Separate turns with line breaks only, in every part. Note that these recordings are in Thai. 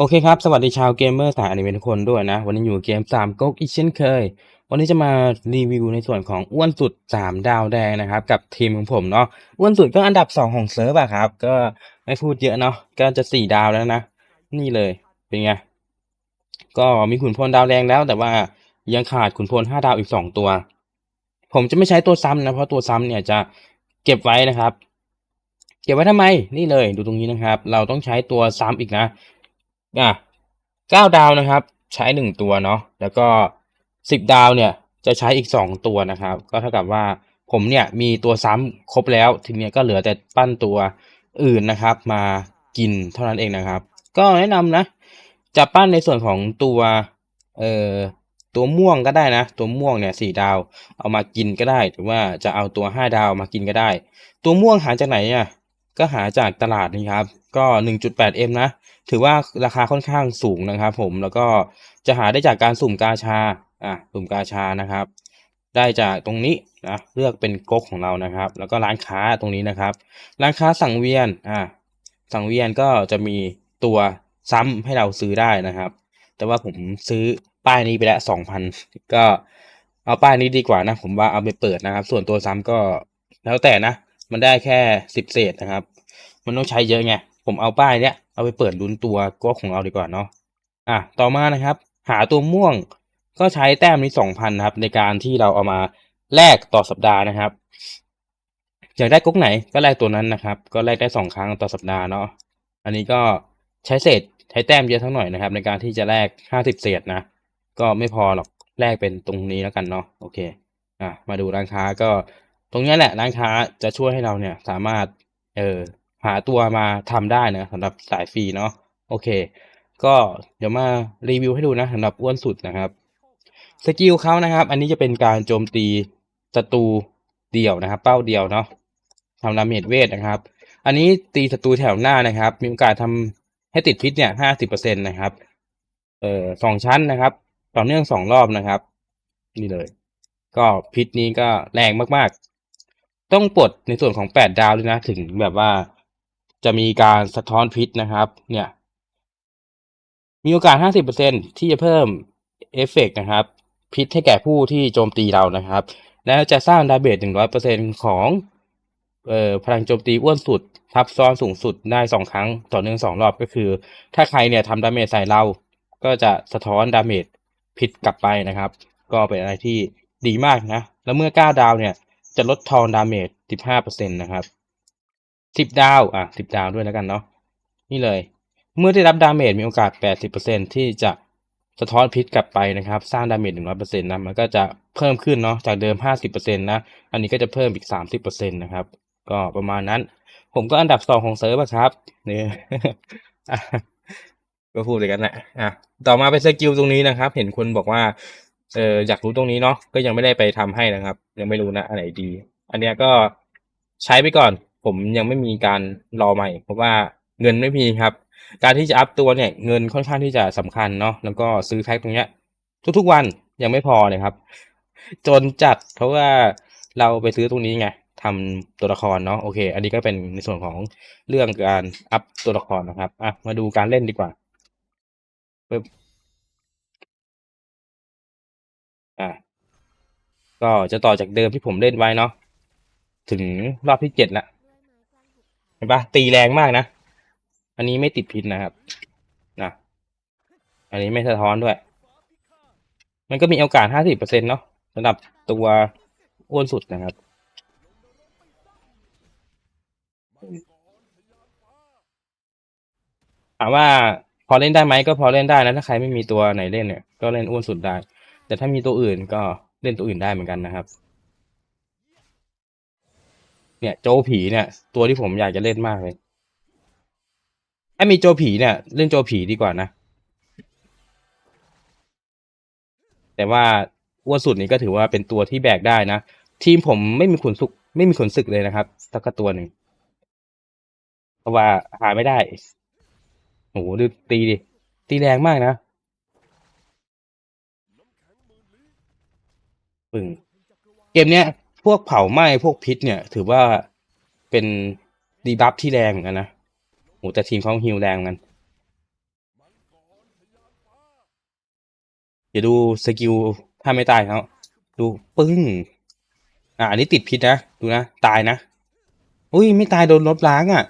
โอเคครับ สวัสดีชาวเกมเมอร์สายอนิเมะทุกคนด้วยนะ วันนี้อยู่เกมสามก๊กอีกเช่นเคย วันนี้จะมารีวิวในส่วนของอ้วนสุดสามดาวแดงนะครับ กับทีมของผมเนาะอ้วนสุดก็อันดับสองของเซิร์ฟอะครับ ก็ไม่พูดเยอะเนาะก็จะสี่ดาวแล้วนะ นี่เลยเป็นไง ก็มีขุนพลดาวแดงแล้ว แต่ว่ายังขาดขุนพลห้าดาวอีกสองตัว ผมจะไม่ใช้ตัวซ้ำนะเพราะตัวซ้ำเนี่ยจะเก็บไว้นะครับเก็บไว้ทำไม นี่เลย ดูตรงนี้นะครับ เราต้องใช้ตัวซ้ำอีกนะ อะเก้าดาวนะครับ ใช้หนึ่งตัวเนาะแล้วก็สิบดาวเนี่ยจะใช้อีกสองตัวนะครับ ก็เท่ากับว่าผมเนี่ยมีตัวซ้ำครบแล้ว ทีนี้ก็เหลือแต่ปั้นตัวอื่นนะครับ มากินเท่านั้นเองนะครับ ก็แนะนำนะ จะปั้นในส่วนของตัวเอ่อตัวม่วงก็ได้นะ ตัวม่วงเนี่ยสี่ดาวเอามากินก็ได้ หรือว่าจะเอาตัวห้าดาวมากินก็ได้ ตัวม่วงหาจากไหนอะ ก็หาจากตลาดนี่ครับ ก็ 1.8M นะ ถือว่าราคาค่อนข้างสูงนะครับผม แล้วก็จะหาได้จากการสุ่มกาชา อะ สุ่มกาชานะครับ ได้จากตรงนี้นะ เลือกเป็นก๊กของเรานะครับ แล้วก็ร้านค้าตรงนี้นะครับ ร้านค้าสังเวียน อะ สังเวียนก็จะมีตัวซ้ำให้เราซื้อได้นะครับ แต่ว่าผมซื้อป้ายนี้ไปแล้วสองพันก็เอาป้ายนี้ดีกว่านะ ผมว่าเอาไปเปิดนะครับ ส่วนตัวซ้ำก็แล้วแต่นะ มันได้แค่สิบเศษนะครับ มันต้องใช้เยอะไง ผมเอาป้ายเนี้ยเอาไปเปิดลุ้นตัวก็ของเราดีกว่าเนาะ อะ ต่อมานะครับ หาตัวม่วง ก็ใช้แต้มนี้สองพันครับ ในการที่เราเอามาแลกต่อสัปดาห์นะครับ อยากได้ก๊กไหนก็แลกตัวนั้นนะครับ ก็แลกได้สองครั้งต่อสัปดาห์เนาะ อันนี้ก็ใช้เศษใช้แต้มเยอะทั้งหน่อยนะครับ ในการที่จะแลกห้าสิบเศษนะ ก็ไม่พอหรอก แลกเป็นตรงนี้แล้วกันเนาะ โอเค อะ มาดูร้านค้าก็ ตรงนี้แหละร้านค้าจะช่วยให้เราเนี่ยสามารถเออหาตัวมาทำได้นะสำหรับสายฟรีเนาะโอเค ก็เดี๋ยวมารีวิวให้ดูนะสำหรับอ้วนสุดนะครับสกิลเขานะครับ อันนี้จะเป็นการโจมตีศัตรูเดี่ยวนะครับ เป้าเดียวเนาะทำดาเมจเวทนะครับ อันนี้ตีศัตรูแถวหน้านะครับ มีโอกาสทำให้ติดพิษเนี่ยห้าสิบเปอร์เซ็นตนะครับ เอ่อสองชั้นนะครับ ต่อเนื่องสองรอบนะครับ นี่เลย ก็พิษนี้ก็แรงมากๆ ต้องปลดในส่วนของแปดดาวด้วยนะ ถึงแบบว่าจะมีการสะท้อนพิษนะครับ เนี่ย มีโอกาส 50%ที่จะเพิ่มเอฟเฟกต์นะครับ พิษให้แก่ผู้ที่โจมตีเรานะครับ แล้วจะสร้างดาเมจ100%ของเอ่อพลังโจมตีอ้วนสุด ทับซ้อนสูงสุดได้สองครั้งต่อเนื่องสองรอบก็คือ ถ้าใครเนี่ยทำดาเมจใส่เรา ก็จะสะท้อนดาเมจพิษกลับไปนะครับ ก็เป็นอะไรที่ดีมากนะ แล้วเมื่อ9ดาวเนี่ย จะลดทอนดาเมจ15%นะครับ10ดาว อะ10ดาวด้วยแล้วกันเนาะ นี่เลย เมื่อได้รับดาเมจมีโอกาส80%ที่จะสะท้อนพิษกลับไปนะครับ สร้างดาเมจ100%นะ มันก็จะเพิ่มขึ้นเนาะ จากเดิม50%นะ อันนี้ก็จะเพิ่มอีก30%นะครับ ก็ประมาณนั้น ผมก็อันดับสองของเซิร์ฟครับเนี่อะก็พูดเลยกันแหละอะ ต่อมาเป็นสกิลตรงนี้นะครับ เห็นคนบอกว่า เอออยากรู้ตรงนี้เนาะก็ยังไม่ได้ไปทำให้นะครับ ยังไม่รู้นะอันไหนดี อันเนี้ยก็ใช้ไปก่อน ผมยังไม่มีการรอใหม่ เพราะว่าเงินไม่มีครับ การที่จะอัพตัวเนี่ยเงินค่อนข้างที่จะสำคัญเนาะแล้วก็ซื้อแพ็คตรงเนี้ย ทุกๆวันยังไม่พอเลยครับ จนจัดเพราะว่าเราไปซื้อตรงนี้ไงทำตัวละครเนาะโอเค อันนี้ก็เป็นในส่วนของเรื่องการอัพตัวละครนะครับอะมาดูการเล่นดีกว่าปึ๊บ อะก็จะต่อจากเดิมที่ผมเล่นไว้เนาะถึงรอบที่เจ็ดละเห็นปะตีแรงมากนะ อันนี้ไม่ติดพิษนะครับนะอันนี้ไม่สะท้อนด้วย มันก็มีโอกาสห้าสิบเปอร์เซ็นเนาะสำหรับตัวอ้วนสุดนะครับถามว่าพอเล่นได้ไหมก็พอเล่นได้นะถ้าใครไม่มีตัวไหนเล่นเนี่ย ก็เล่นอ้วนสุดได้ แต่ถ้ามีตัวอื่นก็เล่นตัวอื่นได้เหมือนกันนะครับ เนี่ยโจผีเนี่ย ตัวที่ผมอยากจะเล่นมากเลยถ้ามีโจผีเนี่ย เล่นโจผีดีกว่านะ แต่ว่าอ้วนสุดนี้ก็ถือว่าเป็นตัวที่แบกได้นะ ทีมผมไม่มีขนศึกไม่มีขนศึกเลยนะครับสักตัวหนึ่งเพราะว่าหาไม่ได้โอ้โหดูตีดิตีแรงมากนะ ปึ่งเกมเนี้ย พวกเผาไหม้พวกพิษเนี่ย ถือว่าเป็นดีบัฟที่แรงเหมือนกันนะโหแต่ทีมเขาฮิวแรงเหมือนกันเดี๋ยวดูสกิลถ้าไม่ตายเขาดูปึ้ง อะอันนี้ติดพิษนะ ดูนะ ตายนะ อุ้ยไม่ตายโดนลบล้างอะ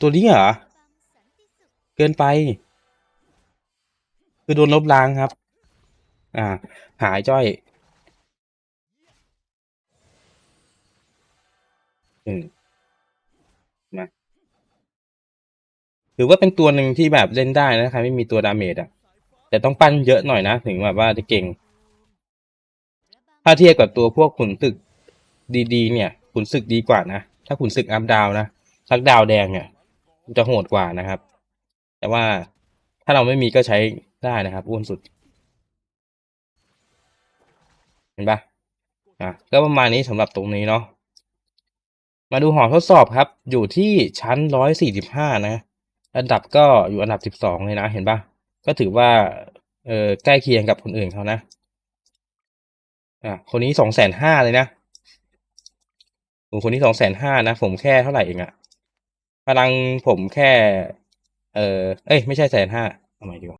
ตัวนี้เหรอ เกินไป คือโดนลบล้างครับ อ่า หายจ้อย อืมนะถือว่าเป็นตัวหนึ่งที่แบบเล่นได้นะใครไม่มีตัวดาเมจอะ แต่ต้องปั้นเยอะหน่อยนะ ถึงแบบว่าจะเก่ง ถ้าเทียบกับตัวพวกขุนศึกดีๆเนี่ยขุนศึกดีกว่านะ ถ้าขุนศึกอัพดาวนะสักดาวแดงเนี่ยจะโหดกว่านะครับ แต่ว่าถ้าเราไม่มีก็ใช้ได้นะครับอ้วนสุด เห็นปะอะก็ประมาณนี้สำหรับตรงนี้เนาะ มาดูหอทดสอบครับ อยู่ที่ชั้นร้อยสี่สิบห้านะ อันดับก็อยู่อันดับสิบสองเลยนะเห็นปะก็ถือว่า เออใกล้เคียงกับคนอื่นเขานะ อะ คนนี้สองแสนห้าเลยนะโอ้คนนี้สองแสนห้านะ ผมแค่เท่าไหร่เองอะพลังผมแค่ เออเอ้ย ไม่ใช่แสนห้าทำไมดีวะ